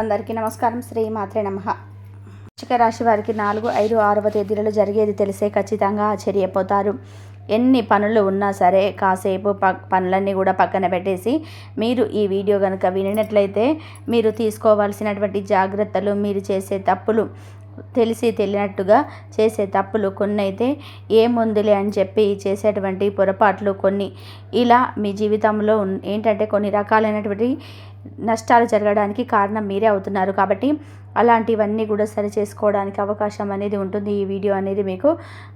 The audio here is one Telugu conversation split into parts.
అందరికీ నమస్కారం. శ్రీ మాత్రే నమ. వృశ్చిక రాశి వారికి నాలుగు ఐదు ఆరవ తేదీలలో జరిగేది తెలిసే ఖచ్చితంగా ఆశ్చర్యపోతారు. ఎన్ని పనులు ఉన్నా సరే కాసేపు ప పనులన్నీ కూడా పక్కన పెట్టేసి మీరు ఈ వీడియో కనుక వినినట్లయితే మీరు తీసుకోవాల్సినటువంటి జాగ్రత్తలు మీరు చేసే తప్పులు తెలిసి తెలియనట్టుగా చేసే తప్పులు కొన్ని అయితే ఏముందిలే అని చెప్పి చేసేటువంటి పొరపాట్లు కొన్ని. ఇలా మీ జీవితంలో ఉన్- ఏంటంటే కొన్ని రకాలైనటువంటి నష్టాలు జరగడానికి కారణం మీరే అవుతున్నారు కాబట్టి అలాంటివన్నీ కూడా సరి చేసుకోవడానికి అవకాశం అనేది ఉంటుంది. ఈ వీడియో అనేది మీకు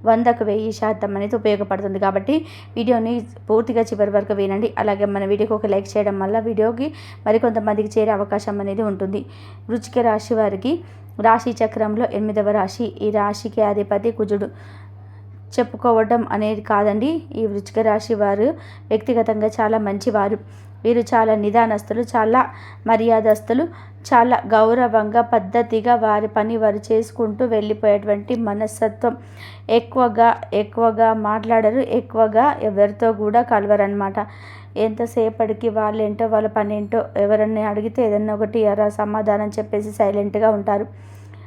వందకు వెయ్యి శాతం అనేది ఉపయోగపడుతుంది కాబట్టి వీడియోని పూర్తిగా చివరి వరకు వినండి. అలాగే మన వీడియోకి ఒక లైక్ చేయడం వల్ల వీడియోకి మరికొంతమందికి చేరే అవకాశం అనేది ఉంటుంది. వృచ్చిక రాశి వారికి రాశి చక్రంలో ఎనిమిదవ రాశి. ఈ రాశికి అధిపతి కుజుడు. చెప్పుకోవడం అనేది కాదండి. ఈ వృచ్చిక రాశి వారు వ్యక్తిగతంగా చాలా మంచివారు. వీరు చాలా నిదానస్తులు చాలా మర్యాదస్తులు చాలా గౌరవంగా పద్ధతిగా వారి పని వారు చేసుకుంటూ వెళ్ళిపోయేటువంటి మనస్తత్వం. ఎక్కువగా ఎక్కువగా మాట్లాడరు ఎక్కువగా ఎవరితో కూడా కలవరనమాట ఎంతసేపటికి వాళ్ళేంటో వాళ్ళ పని ఏంటో ఎవరన్నా అడిగితే ఏదన్నా ఒకటి ఎరా సమాధానం చెప్పేసి సైలెంట్గా ఉంటారు.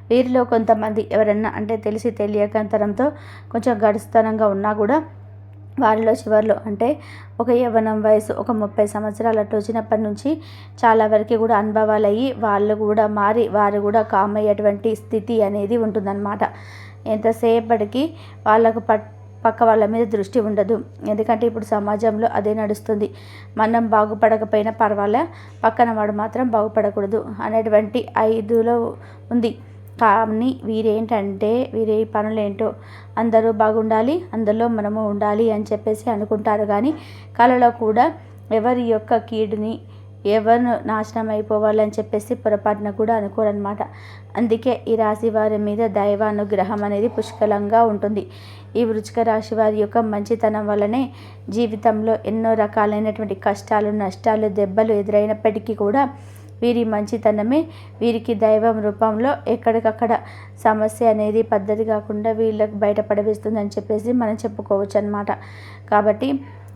వీరిలో కొంతమంది ఎవరన్నా అంటే తెలిసి తెలియకంతరంతో కొంచెం గడుస్తనంగా ఉన్నా కూడా వారిలో చివరిలో అంటే ఒక యవ్వనం వయసు ఒక ముప్పై సంవత్సరాలు అటు వచ్చినప్పటి నుంచి చాలా వరకు కూడా అనుభవాలు అయ్యి వాళ్ళు కూడా మారి వారు కూడా కామ్ అయ్యేటువంటి స్థితి అనేది ఉంటుందన్నమాట. ఎంతసేపటికి వాళ్ళకు పట్ పక్క వాళ్ళ మీద దృష్టి ఉండదు. ఎందుకంటే ఇప్పుడు సమాజంలో అదే నడుస్తుంది. మనం బాగుపడకపోయినా పర్వాలే పక్కన వాడు మాత్రం బాగుపడకూడదు అనేటువంటి ఐదులో ఉంది. కానీ వీరేంటంటే వీరి పనులేంటో అందరూ బాగుండాలి అందులో మనము ఉండాలి అని చెప్పేసి అనుకుంటారు. కానీ కళలో కూడా ఎవరి యొక్క కీడుని ఎవరు నాశనం అయిపోవాలని చెప్పేసి పొరపాటున కూడా అనుకోరనమాట అందుకే ఈ రాశి వారి మీద దైవానుగ్రహం అనేది పుష్కలంగా ఉంటుంది. ఈ వృచ్చిక రాశి వారి యొక్క మంచితనం వల్లనే జీవితంలో ఎన్నో రకాలైనటువంటి కష్టాలు నష్టాలు దెబ్బలు ఎదురైనప్పటికీ కూడా వీరి మంచితనమే వీరికి దైవం రూపంలో ఎక్కడికక్కడ సమస్య అనేది పద్ధతి కాకుండా వీళ్ళకి బయటపడవేస్తుందని చెప్పేసి మనం చెప్పుకోవచ్చు అనమాట కాబట్టి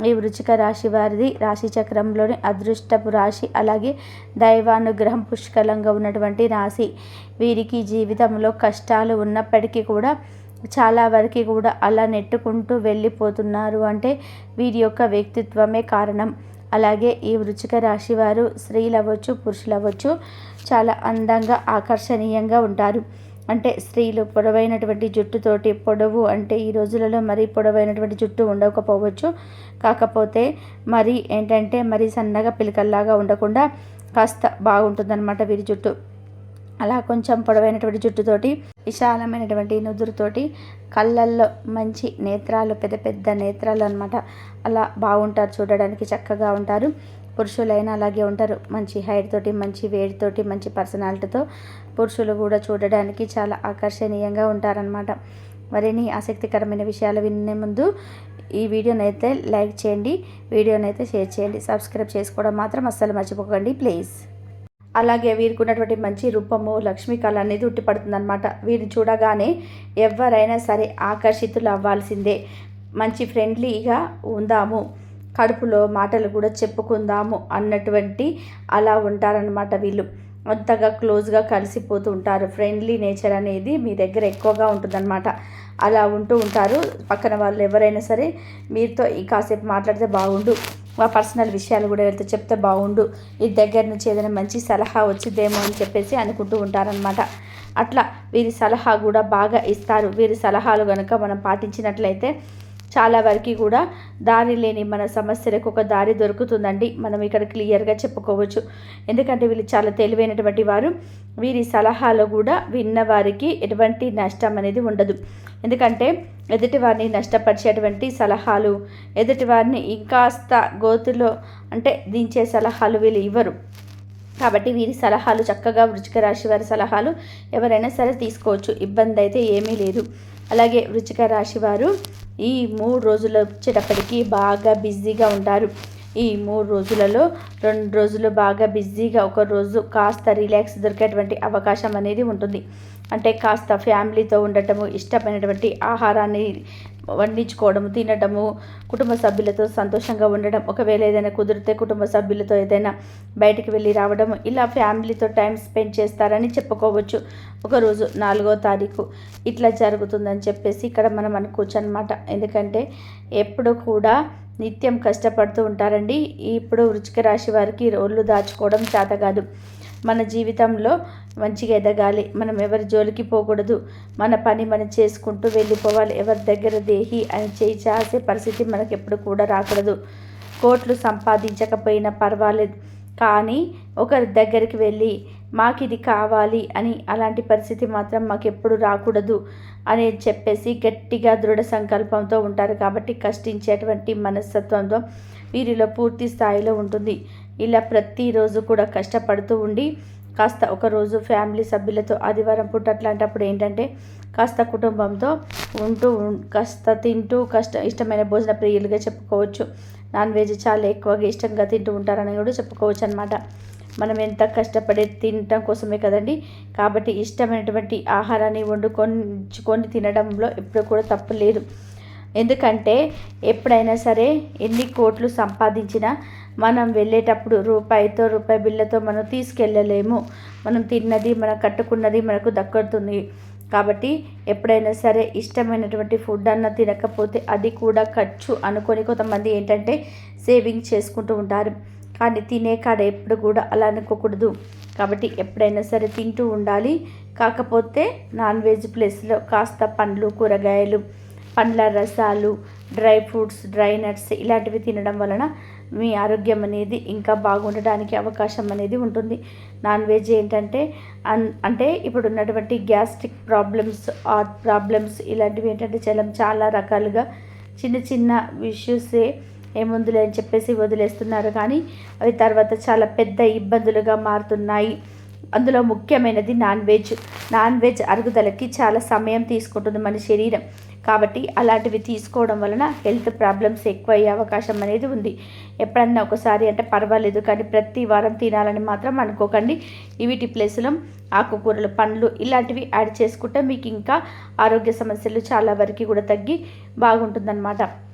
ఈ వృచిక రాశి వారిది రాశి చక్రంలోని అదృష్టపు రాశి అలాగే దైవానుగ్రహం పుష్కలంగా ఉన్నటువంటి రాశి. వీరికి జీవితంలో కష్టాలు ఉన్నప్పటికీ కూడా చాలా వరకు కూడా అలా నెట్టుకుంటూ వెళ్ళిపోతున్నారు అంటే వీరి యొక్క వ్యక్తిత్వమే కారణం. అలాగే ఈ వృచ్చిక రాశి వారు స్త్రీలు అవ్వచ్చు పురుషులు అవ్వచ్చు చాలా అందంగా ఆకర్షణీయంగా ఉంటారు. అంటే స్త్రీలు పొడవైనటువంటి జుట్టుతోటి పొడవు అంటే ఈ రోజులలో మరీ పొడవైనటువంటి జుట్టు ఉండకపోవచ్చు. కాకపోతే మరి ఏంటంటే మరీ సన్నగా పిలకల్లాగా ఉండకుండా కాస్త బాగుంటుందన్నమాట వీరి జుట్టు. అలా కొంచెం పొడవైనటువంటి జుట్టుతోటి విశాలమైనటువంటి నుదురుతోటి కళ్ళల్లో మంచి నేత్రాలు పెద్ద పెద్ద నేత్రాలు అనమాట అలా బాగుంటారు చూడడానికి చక్కగా ఉంటారు. పురుషులైనా అలాగే ఉంటారు. మంచి హైట్ తోటి మంచి వేడి తోటి మంచి పర్సనాలిటీతో పురుషులు కూడా చూడడానికి చాలా ఆకర్షణీయంగా ఉంటారనమాట మరిన్ని ఆసక్తికరమైన విషయాలు వినే ముందు ఈ వీడియోనైతే లైక్ చేయండి వీడియోనైతే షేర్ చేయండి. సబ్స్క్రైబ్ చేసుకోవడం మాత్రం అస్సలు మర్చిపోకండి ప్లీజ్. అలాగే వీరికి ఉన్నటువంటి మంచి రూపము లక్ష్మీ కళ అనేది ఉట్టిపడుతుందన్నమాట వీరిని చూడగానే ఎవరైనా సరే ఆకర్షితులు అవ్వాల్సిందే. మంచి ఫ్రెండ్లీగా ఉందాము కడుపులో మాటలు కూడా చెప్పుకుందాము అన్నటువంటి అలా ఉంటారనమాట వీళ్ళు. అంతగా క్లోజ్గా కలిసిపోతూ ఉంటారు. ఫ్రెండ్లీ నేచర్ అనేది మీ దగ్గర ఎక్కువగా ఉంటుందన్నమాట. అలా ఉంటూ ఉంటారు. పక్కన వాళ్ళు ఎవరైనా సరే మీతో ఈ కాసేపు మాట్లాడితే బాగుండు. మా పర్సనల్ విషయాలు కూడా వెళ్తే చెప్తే బాగుండు. ఈ దగ్గర నుంచి ఏదైనా మంచి సలహా వచ్చిద్దేమో అని చెప్పేసి అనుకుంటూ ఉంటారనమాట అట్లా వీరి సలహా కూడా బాగా ఇస్తారు. వీరి సలహాలు కనుక మనం పాటించినట్లయితే చాలా వరకు కూడా దారి లేని మన సమస్యలకు ఒక దారి దొరుకుతుందండి. మనం ఇక్కడ క్లియర్గా చెప్పుకోవచ్చు. ఎందుకంటే వీళ్ళు చాలా తెలివైనటువంటి వారు. వీరి సలహాలు కూడా విన్న వారికి ఎటువంటి నష్టం అనేది ఉండదు. ఎందుకంటే ఎదుటివారిని నష్టపరిచేటువంటి సలహాలు ఎదుటివారిని ఇంకాస్త గోతులో అంటే దించే సలహాలు వీళ్ళు ఇవ్వరు. కాబట్టి వీరి సలహాలు చక్కగా వృచ్చిక రాశి వారి సలహాలు ఎవరైనా సరే తీసుకోవచ్చు. ఇబ్బంది అయితే ఏమీ లేదు. అలాగే వృచ్చిక రాశి వారు ఈ మూడు రోజులు వచ్చేటప్పటికి బాగా బిజీగా ఉంటారు. ఈ మూడు రోజులలో రెండు రోజులు బాగా బిజీగా ఒక రోజు కాస్త రిలాక్స్ దొరికేటువంటి అవకాశం అనేది ఉంటుంది. అంటే కాస్త ఫ్యామిలీతో ఉండటము ఇష్టమైనటువంటి ఆహారాన్ని వండించుకోవడము తినడము కుటుంబ సభ్యులతో సంతోషంగా ఉండడం ఒకవేళ ఏదైనా కుదిరితే కుటుంబ సభ్యులతో ఏదైనా బయటకు వెళ్ళి రావడం ఇలా ఫ్యామిలీతో టైం స్పెండ్ చేస్తారని చెప్పుకోవచ్చు. ఒకరోజు నాలుగో తారీఖు ఇట్లా జరుగుతుందని చెప్పేసి ఇక్కడ మనం అనుకోవచ్చు అనమాట ఎందుకంటే ఎప్పుడు కూడా నిత్యం కష్టపడుతూ ఉంటారండి. ఇప్పుడు వృచ్చిక రాశి వారికి రోళ్ళు దాచుకోవడం చేత కాదు. మన జీవితంలో మంచిగా ఎదగాలి. మనం ఎవరి జోలికి పోకూడదు. మన పని మనం చేసుకుంటూ వెళ్ళిపోవాలి. ఎవరి దగ్గర దేహి అని చేయి చేసే పరిస్థితి మనకు ఎప్పుడు కూడా రాకూడదు. కోట్లు సంపాదించకపోయినా పర్వాలేదు. కానీ ఒకరి దగ్గరికి వెళ్ళి మాకు ఇది కావాలి అని అలాంటి పరిస్థితి మాత్రం మాకు ఎప్పుడు రాకూడదు అని చెప్పేసి గట్టిగా దృఢ సంకల్పంతో ఉంటారు కాబట్టి కష్టించేటువంటి మనస్తత్వంతో వీరిలో పూర్తి స్థాయిలో ఉంటుంది. ఇలా ప్రతిరోజు కూడా కష్టపడుతూ ఉండి కాస్త ఒకరోజు ఫ్యామిలీ సభ్యులతో ఆదివారం పూట అట్లాంటప్పుడు ఏంటంటే కాస్త కుటుంబంతో ఉంటూ కాస్త తింటూ కష్ట ఇష్టమైన భోజన ప్రియులుగా చెప్పుకోవచ్చు. నాన్ వెజ్ చాలా ఎక్కువగా ఇష్టంగా తింటూ ఉంటారని కూడా చెప్పుకోవచ్చు అనమాట మనం ఎంత కష్టపడి తినటం కోసమే కదండి. కాబట్టి ఇష్టమైనటువంటి ఆహారాన్ని వండుకొని తినడంలో ఎప్పుడు కూడా తప్పు లేదు. ఎందుకంటే ఎప్పుడైనా సరే ఎన్ని కోట్లు సంపాదించినా మనం వెళ్ళేటప్పుడు రూపాయితో రూపాయి బిల్లతో మనం తీసుకెళ్ళలేము. మనం తిన్నది మనం కట్టుకున్నది మనకు దక్కుతుంది కాబట్టి ఎప్పుడైనా సరే ఇష్టమైనటువంటి ఫుడ్ అన్న తినకపోతే అది కూడా ఖర్చు అనుకొని కొంతమంది ఏంటంటే సేవింగ్ చేసుకుంటూ ఉంటారు. కానీ తినే కాడ ఎప్పుడు కూడా అలా అనుకోకూడదు. కాబట్టి ఎప్పుడైనా సరే తింటూ ఉండాలి. కాకపోతే నాన్ వెజ్ ప్లేస్లో కాస్త పండ్లు కూరగాయలు పండ్ల రసాలు డ్రై ఫ్రూట్స్ డ్రై నట్స్ ఇలాంటివి తినడం వలన మీ ఆరోగ్యం అనేది ఇంకా బాగుండడానికి అవకాశం అనేది ఉంటుంది. నాన్ వెజ్ ఏంటంటే అన్ అంటే ఇప్పుడు ఉన్నటువంటి గ్యాస్ట్రిక్ ప్రాబ్లమ్స్ హార్ట్ ప్రాబ్లమ్స్ ఇలాంటివి ఏంటంటే చాలా చాలా రకాలుగా చిన్న చిన్న ఇష్యూసే ఏముందులే అని చెప్పేసి వదిలేస్తున్నారు. కానీ అవి తర్వాత చాలా పెద్ద ఇబ్బందులుగా మారుతున్నాయి. అందులో ముఖ్యమైనది నాన్ వెజ్. నాన్ వెజ్ అరుగుదలకి చాలా సమయం తీసుకుంటుంది మన శరీరం. కాబట్టి అలాంటివి తీసుకోవడం వలన హెల్త్ ప్రాబ్లమ్స్ ఎక్కువ అయ్యే అవకాశం అనేది ఉంది. ఎప్పుడన్నా ఒకసారి అంటే పర్వాలేదు కానీ ప్రతి వారం తినాలని మాత్రం అనుకోకండి. వీటి ప్లేస్లో ఆకుకూరలు పండ్లు ఇలాంటివి యాడ్ చేసుకుంటే మీకు ఇంకా ఆరోగ్య సమస్యలు చాలా వరకు కూడా తగ్గి బాగుంటుందన్నమాట.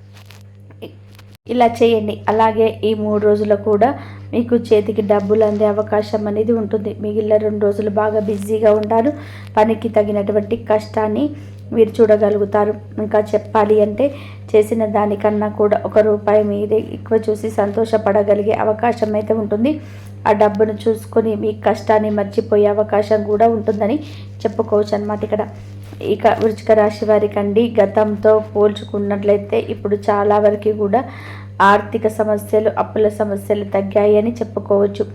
ఇలా చేయండి. అలాగే ఈ మూడు రోజులు కూడా మీకు చేతికి డబ్బులు అందే అవకాశం అనేది ఉంటుంది. మిగిలిన రెండు రోజులు బాగా బిజీగా ఉంటారు పనికి తగినటువంటి కష్టాన్ని మీరు చూడగలుగుతారు. ఇంకా చెప్పాలి అంటే చేసిన దానికన్నా కూడా ఒక రూపాయి మీదే ఎక్కువ చూసి సంతోషపడగలిగే అవకాశం అయితే ఉంటుంది. ఆ డబ్బును చూసుకొని మీ కష్టాన్ని మర్చిపోయే అవకాశం కూడా ఉంటుందని చెప్పుకోవచ్చు అనమాట ఇక్కడ. ఇక వృచిక రాశి వారికండి గతంతో పోల్చుకున్నట్లయితే ఇప్పుడు చాలా వరకు కూడా ఆర్థిక సమస్యలు అప్పుల సమస్యలు తగ్గాయి అని చెప్పుకోవచ్చు.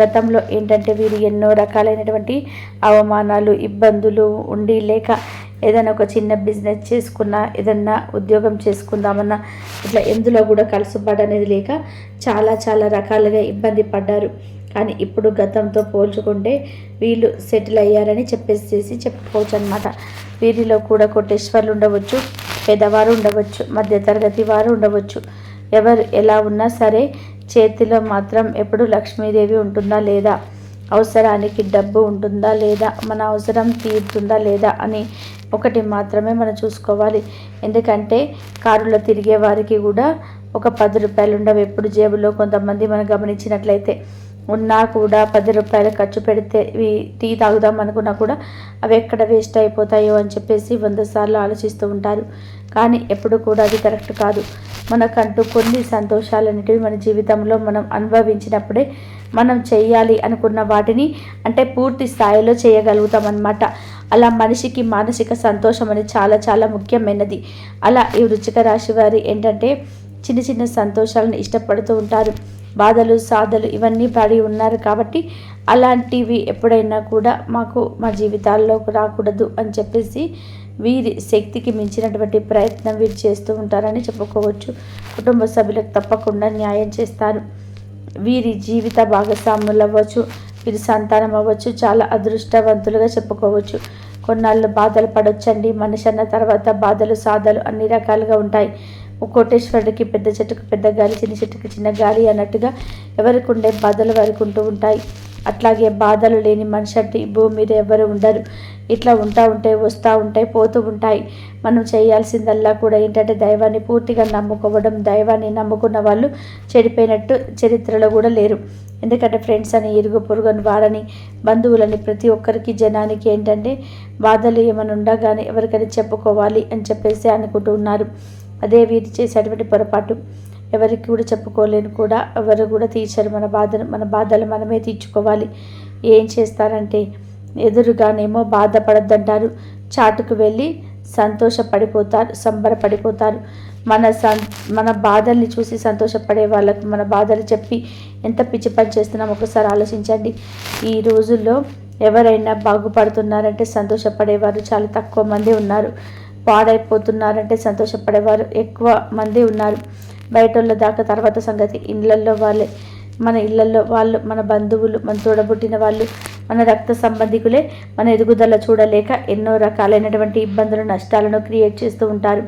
గతంలో ఏంటంటే వీరు ఎన్నో రకాలైనటువంటి అవమానాలు ఇబ్బందులు ఉండి లేక ఏదైనా ఒక చిన్న బిజినెస్ చేసుకున్నా ఏదన్నా ఉద్యోగం చేసుకుందామన్నా ఇట్లా ఎందులో కూడా కలుసుబాటు అనేది లేక చాలా చాలా రకాలుగా ఇబ్బంది పడ్డారు. కానీ ఇప్పుడు గతంతో పోల్చుకుంటే వీళ్ళు సెటిల్ అయ్యారని చెప్పేసి చెప్పుకోవచ్చు అనమాట వీరిలో కూడా కోటేశ్వర్లు ఉండవచ్చు పెద్దవారు ఉండవచ్చు మధ్యతరగతి వారు ఉండవచ్చు. ఎవరు ఎలా ఉన్నా సరే చేతిలో మాత్రం ఎప్పుడు లక్ష్మీదేవి ఉంటుందా లేదా అవసరానికి డబ్బు ఉంటుందా లేదా మన అవసరం తీరుతుందా లేదా అని ఒకటి మాత్రమే మనం చూసుకోవాలి. ఎందుకంటే కారులో తిరిగే వారికి కూడా ఒక పది రూపాయలు ఉండవు. ఎప్పుడు జేబులో కొంతమంది మనం గమనించినట్లయితే ఉన్నా కూడా పది రూపాయలు ఖర్చు పెడితే ఇవి టీ తాగుదాం అనుకున్నా కూడా అవి ఎక్కడ వేస్ట్ అయిపోతాయో అని చెప్పేసి వంద సార్లు ఆలోచిస్తూ ఉంటారు. కానీ ఎప్పుడు కూడా అది కరెక్ట్ కాదు. మనకంటూ కొన్ని సంతోషాలు అనేటివి మన జీవితంలో మనం అనుభవించినప్పుడే మనం చేయాలి అనుకున్న వాటిని అంటే పూర్తి స్థాయిలో చేయగలుగుతాం అన్నమాట అలా మనిషికి మానసిక సంతోషం అనేది చాలా చాలా ముఖ్యమైనది. అలా ఈ వృచ్చిక రాశి వారి ఏంటంటే చిన్న చిన్న సంతోషాలను ఇష్టపడుతూ ఉంటారు. బాధలు సాధలు ఇవన్నీ పడి ఉన్నారు కాబట్టి అలాంటివి ఎప్పుడైనా కూడా మాకు మా జీవితాల్లోకి రాకూడదు అని చెప్పేసి వీరి శక్తికి మించినటువంటి ప్రయత్నం వీరు చేస్తూ ఉంటారని చెప్పుకోవచ్చు. కుటుంబ సభ్యులకు తప్పకుండా న్యాయం చేస్తారు. వీరి జీవిత భాగస్వాములు అవ్వచ్చు వీరి సంతానం అవ్వచ్చు చాలా అదృష్టవంతులుగా చెప్పుకోవచ్చు. కొన్నాళ్ళు బాధలు పడొచ్చండి మనిషి అన్న తర్వాత బాధలు సాధలు అన్ని రకాలుగా ఉంటాయి. కోటేశ్వరుడికి పెద్ద చెట్టుకు పెద్ద గాలి చిన్న చెట్టుకు చిన్న గాలి అన్నట్టుగా ఎవరికి ఉండే బాధలు వారికి ఉంటూ ఉంటాయి. అట్లాగే బాధలు లేని మనిషి అంటే ఈ భూమి మీద ఎవరు ఉండరు. ఇట్లా ఉంటా ఉంటే వస్తూ ఉంటాయి పోతూ ఉంటాయి. మనం చేయాల్సిందల్లా కూడా ఏంటంటే దైవాన్ని పూర్తిగా నమ్ముకోవడం దైవాన్ని నమ్ముకున్న వాళ్ళు చెడిపోయినట్టు చరిత్రలో కూడా లేరు. ఎందుకంటే ఫ్రెండ్స్ అని ఇరుగు పొరుగుని వారని బంధువులని ప్రతి ఒక్కరికి జనానికి ఏంటంటే బాధలు ఏమైనా ఉండగానే ఎవరికైనా చెప్పుకోవాలి అని చెప్పేసి అనుకుంటూ ఉన్నారు. అదే వీరి చేసేటువంటి పొరపాటు ఎవరికి కూడా చెప్పుకోలేను కూడా ఎవరు కూడా తీర్చరు. మన బాధను మన బాధలు మనమే తీర్చుకోవాలి. ఏం చేస్తారంటే ఎదురుగానేమో బాధపడద్దంటారు. చాటుకు వెళ్ళి సంతోషపడిపోతారు సంబరపడిపోతారు. మన సం మన బాధల్ని చూసి సంతోషపడే వాళ్ళకు మన బాధలు చెప్పి ఎంత పిచ్చి పని చేస్తున్నాం ఒకసారి ఆలోచించండి. ఈ రోజుల్లో ఎవరైనా బాగుపడుతున్నారంటే సంతోషపడేవారు చాలా తక్కువ మంది ఉన్నారు. పాడైపోతున్నారంటే సంతోషపడేవారు ఎక్కువ మంది ఉన్నారు. బయట దాకా తర్వాత సంగతి. ఇళ్ళల్లో వాళ్ళే. మన ఇళ్ళల్లో వాళ్ళు మన బంధువులు మన తోడబుట్టిన వాళ్ళు మన రక్త సంబంధికులే మన ఎదుగుదల చూడలేక ఎన్నో రకాలైనటువంటి ఇబ్బందులు నష్టాలను క్రియేట్ చేస్తూ ఉంటారు.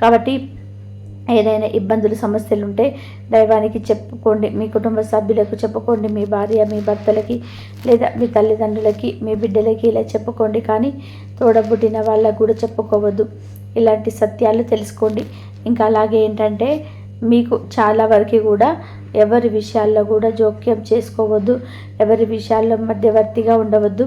కాబట్టి ఏదైనా ఇబ్బందులు సమస్యలు ఉంటే దైవానికి చెప్పుకోండి. మీ కుటుంబ సభ్యులకు చెప్పుకోండి. మీ భార్య మీ భర్తలకి లేదా మీ తల్లిదండ్రులకి మీ బిడ్డలకి ఇలా చెప్పుకోండి. కానీ తోడబుట్టిన వాళ్ళకు కూడా చెప్పుకోవద్దు. ఇలాంటి సత్యాలు తెలుసుకోండి. ఇంకా అలాగే ఏంటంటే మీకు చాలా వరకు కూడా ఎవరి విషయాల్లో కూడా జోక్యం చేసుకోవద్దు. ఎవరి విషయాల్లో మధ్యవర్తిగా ఉండవద్దు.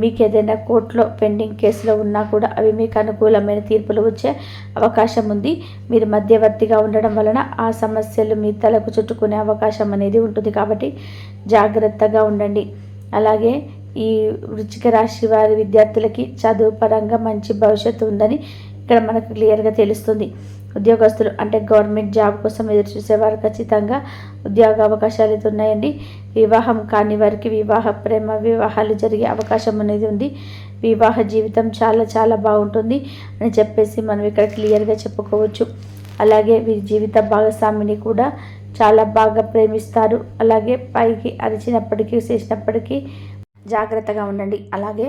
మీకు ఏదైనా కోర్టులో పెండింగ్ కేసులో ఉన్నా కూడా అవి మీకు అనుకూలమైన తీర్పులు వచ్చే అవకాశం ఉంది. మీరు మధ్యవర్తిగా ఉండడం వలన ఆ సమస్యలు మీ తలకు చుట్టుకునే అవకాశం అనేది ఉంటుంది. కాబట్టి జాగ్రత్తగా ఉండండి. అలాగే ఈ వృచ్చిక రాశి వారి విద్యార్థులకి చదువు పరంగా మంచి భవిష్యత్తు ఉందని ఇక్కడ మనకు క్లియర్గా తెలుస్తుంది. ఉద్యోగస్తులు అంటే గవర్నమెంట్ జాబ్ కోసం ఎదురు చూసేవారు ఖచ్చితంగా ఉద్యోగ అవకాశాలు అయితే ఉన్నాయండి. వివాహం కాని వారికి వివాహ ప్రేమ వివాహాలు జరిగే అవకాశం అనేది ఉంది. వివాహ జీవితం చాలా చాలా బాగుంటుంది అని చెప్పేసి మనం ఇక్కడ క్లియర్గా చెప్పుకోవచ్చు. అలాగే వీరి జీవిత భాగస్వామిని కూడా చాలా బాగా ప్రేమిస్తారు. అలాగే పైకి అరిచినప్పటికీ చేసినప్పటికీ జాగ్రత్తగా ఉండండి. అలాగే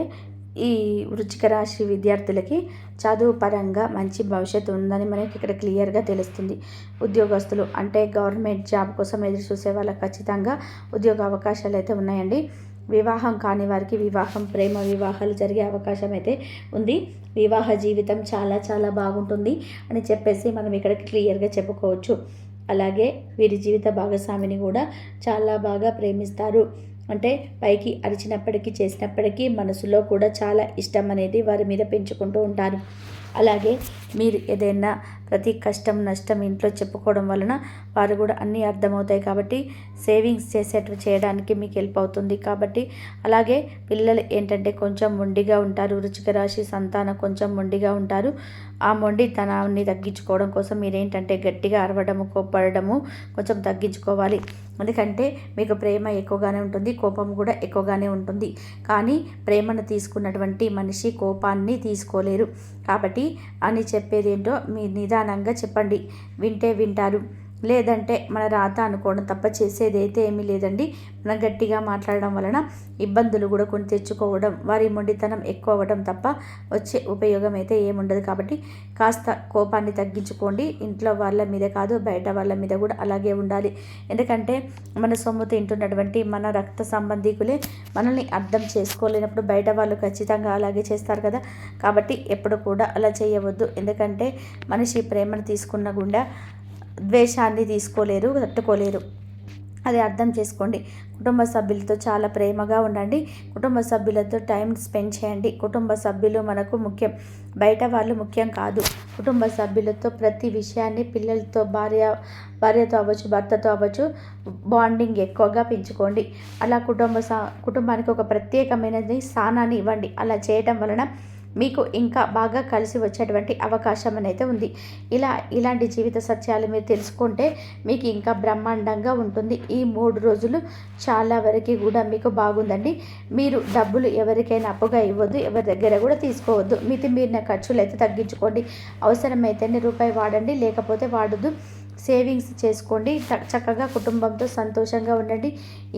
ఈ వృచ్చిక రాశి విద్యార్థులకి చదువు పరంగా మంచి భవిష్యత్తు ఉందని మనకి ఇక్కడ క్లియర్గా తెలుస్తుంది. ఉద్యోగస్తులు అంటే గవర్నమెంట్ జాబ్ కోసం ఎదురు చూసే వాళ్ళకి ఖచ్చితంగా ఉద్యోగ అవకాశాలు అయితే ఉన్నాయండి. వివాహం కాని వారికి వివాహం ప్రేమ వివాహాలు జరిగే అవకాశం అయితే ఉంది. వివాహ జీవితం చాలా చాలా బాగుంటుంది అని చెప్పేసి మనం ఇక్కడ క్లియర్గా చెప్పుకోవచ్చు. అలాగే వీరి జీవిత భాగస్వామిని కూడా చాలా బాగా ప్రేమిస్తారు. అంటే పైకి అరిచినప్పటికీ చేసినప్పటికీ మనసులో కూడా చాలా ఇష్టం అనేది వారి మీద పెంచుకుంటూ ఉంటారు. అలాగే మీరు ఏదైనా ప్రతి కష్టం నష్టం ఇంట్లో చెప్పుకోవడం వలన వారు కూడా అన్నీ అర్థమవుతాయి కాబట్టి సేవింగ్స్ చేసేటట్టు చేయడానికి మీకు హెల్ప్ అవుతుంది. కాబట్టి అలాగే పిల్లలు ఏంటంటే కొంచెం మొండిగా ఉంటారు. రుచిక రాశి సంతానం కొంచెం మొండిగా ఉంటారు. ఆ మొండితనాన్ని తగ్గించుకోవడం కోసం మీరేంటంటే గట్టిగా అరవడము కోపడము కొంచెం తగ్గించుకోవాలి. ఎందుకంటే మీకు ప్రేమ ఎక్కువగానే ఉంటుంది కోపం కూడా ఎక్కువగానే ఉంటుంది. కానీ ప్రేమను తీసుకున్నటువంటి మనిషి కోపాన్ని తీసుకోలేరు. కాబట్టి అని చెప్పి ఏంటో మీ నిదానంగా చెప్పండి. వింటే వింటారు. లేదంటే మన రాత అనుకోవడం తప్ప చేసేది అయితే ఏమీ లేదండి. మనం గట్టిగా మాట్లాడడం వలన ఇబ్బందులు కూడా కొని తెచ్చుకోవడం వారి మొండితనం ఎక్కువ అవ్వడం తప్ప వచ్చే ఉపయోగం అయితే ఏముండదు. కాబట్టి కాస్త కోపాన్ని తగ్గించుకోండి. ఇంట్లో వాళ్ళ మీద కాదు బయట వాళ్ళ మీద కూడా అలాగే ఉండాలి. ఎందుకంటే మన సొమ్ము తింటున్నటువంటి మన రక్త సంబంధికులే మనల్ని అర్థం చేసుకోలేనప్పుడు బయట వాళ్ళు ఖచ్చితంగా అలాగే చేస్తారు కదా. కాబట్టి ఎప్పుడు కూడా అలా చేయవద్దు. ఎందుకంటే మనిషి ప్రేమను తీసుకున్న గుండా ద్వేషాన్ని తీసుకోలేరు తట్టుకోలేరు. అది అర్థం చేసుకోండి. కుటుంబ సభ్యులతో చాలా ప్రేమగా ఉండండి. కుటుంబ సభ్యులతో టైం స్పెండ్ చేయండి. కుటుంబ సభ్యులు మనకు ముఖ్యం. బయట వాళ్ళు ముఖ్యం కాదు. కుటుంబ సభ్యులతో ప్రతి విషయాన్ని పిల్లలతో భార్య భార్యతో అవ్వచ్చు భర్తతో అవ్వచ్చు బాండింగ్ ఎక్కువగా పెంచుకోండి. అలా కుటుంబ కుటుంబానికి ఒక ప్రత్యేకమైనది స్థానాన్ని ఇవ్వండి. అలా చేయటం వలన మీకు ఇంకా బాగా కలిసి వచ్చేటువంటి అవకాశం అనేది ఉంది. ఇలా ఇలాంటి జీవిత సత్యాలు మీరు తెలుసుకుంటే మీకు ఇంకా బ్రహ్మాండంగా ఉంటుంది. ఈ మూడు రోజులు చాలా వరకు కూడా మీకు బాగుందండి. మీరు డబ్బులు ఎవరికైనా అప్పుగా ఇవ్వద్దు ఎవరి దగ్గర కూడా తీసుకోవద్దు. మితి మీరిన ఖర్చులు అయితే తగ్గించుకోండి. అవసరమైతేనే రూపాయి వాడండి లేకపోతే వాడద్దు. సేవింగ్స్ చేసుకోండి. చక్కగా కుటుంబంతో సంతోషంగా ఉండండి.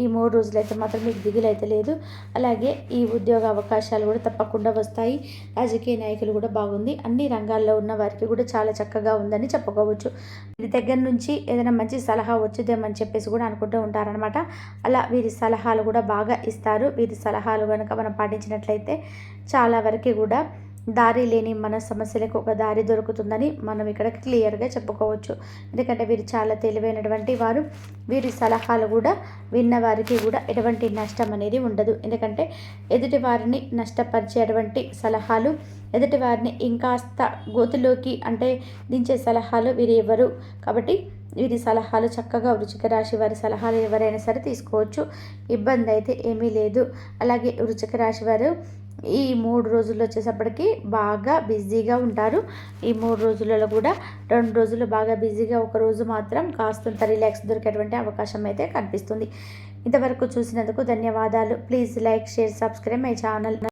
ఈ మూడు రోజులైతే మాత్రం మీకు దిగులు అయితే లేదు. అలాగే ఈ ఉద్యోగ అవకాశాలు కూడా తప్పకుండా వస్తాయి. రాజకీయ నాయకులు కూడా బాగుంది. అన్ని రంగాల్లో ఉన్న వారికి కూడా చాలా చక్కగా ఉందని చెప్పుకోవచ్చు. వీరి దగ్గర నుంచి ఏదైనా మంచి సలహా వచ్చుదేమని చెప్పేసి కూడా అనుకుంటూ ఉంటారనమాట అలా వీరి సలహాలు కూడా బాగా ఇస్తారు. వీరి సలహాలు కనుక మనం పాటించినట్లయితే చాలా వరకు కూడా దారి లేని మన సమస్యలకు ఒక దారి దొరుకుతుందని మనం ఇక్కడ క్లియర్గా చెప్పుకోవచ్చు. ఎందుకంటే వీరు చాలా తెలివైనటువంటి వారు. వీరి సలహాలు కూడా విన్న వారికి కూడా ఎటువంటి నష్టం అనేది ఉండదు. ఎందుకంటే ఎదుటి వారిని నష్టపరిచేటువంటి సలహాలు ఎదుటి వారిని ఇంకాస్త గోతులోకి అంటే దించే సలహాలు వీరు ఎవరు కాబట్టి వీరి సలహాలు చక్కగా వృచిక రాశి వారి సలహాలు ఎవరైనా సరే తీసుకోవచ్చు. ఇబ్బంది అయితే ఏమీ లేదు. అలాగే వృచిక రాశి వారు ఈ మూడు రోజులు వచ్చేసప్పటికి బాగా బిజీగా ఉంటారు. ఈ మూడు రోజులలో కూడా రెండు రోజులు బాగా బిజీగా ఒక రోజు మాత్రం కాస్తంత రిలాక్స్ దొరికేటువంటి అవకాశం అయితే కనిపిస్తుంది. ఇంతవరకు చూసినందుకు ధన్యవాదాలు. Please like share subscribe my channel.